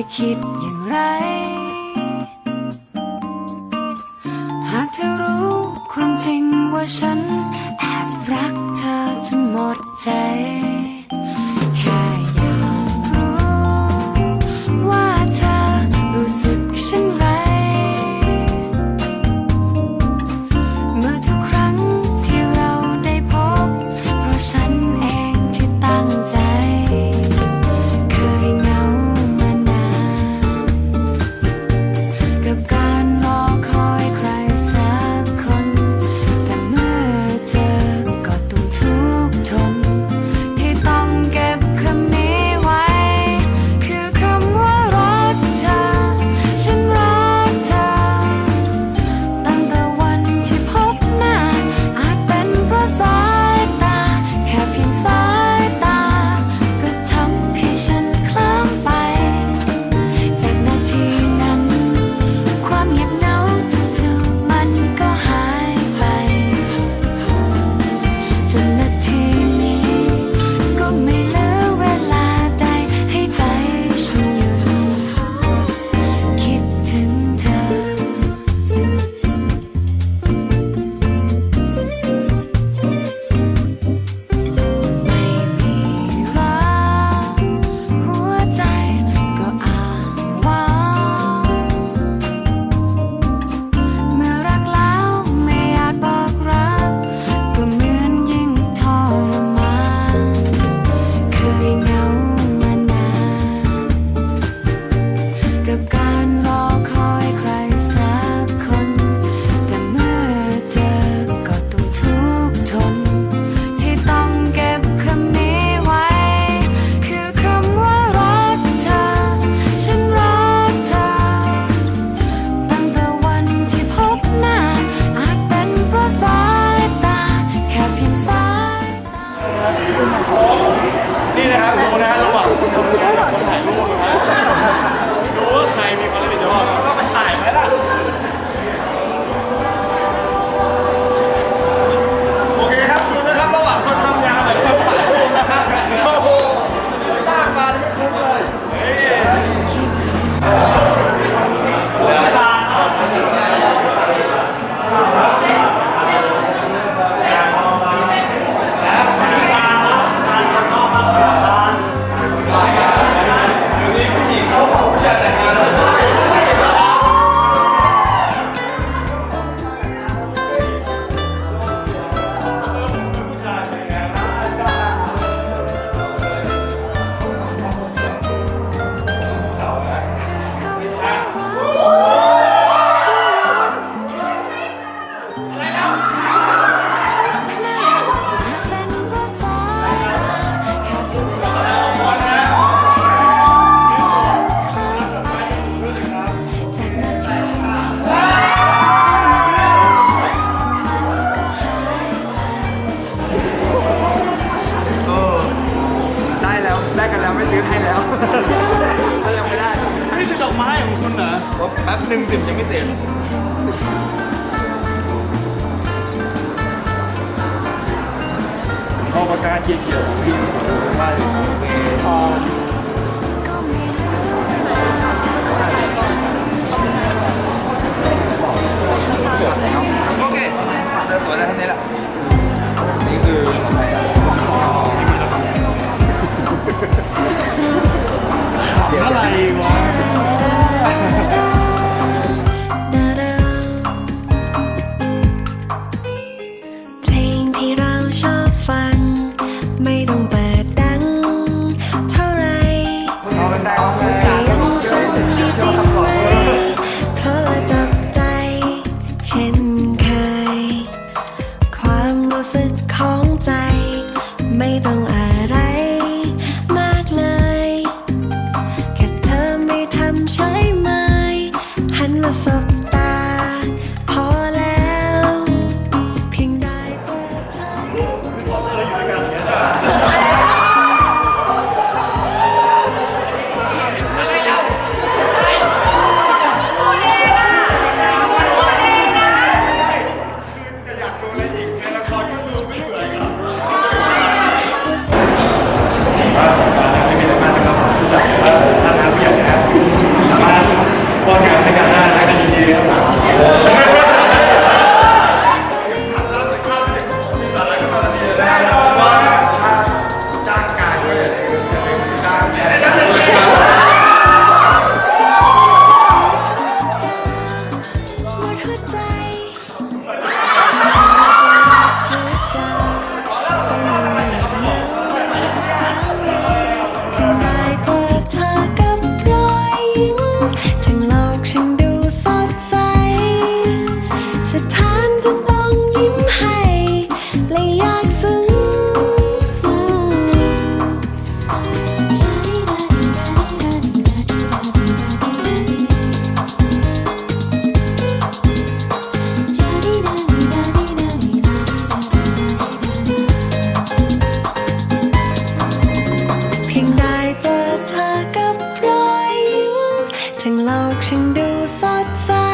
จะคิดอย่างไร หากเธอรู้ความจริงว่าฉันแอบรักเธอจนหมดใจ รู้ว่าใครมีความังไม่ซื้อให้แล้วถ้ายังไม่ได้อันนี้คือดอกไม้ของคุณเหรอผมแป๊บหนึ่งสิบยังไม่เสร็จเอาปากกาเขียวๆของพี่ไว้ทอโอเคเจอตัวได้แค่นี้แหละ ใช้ 到失失。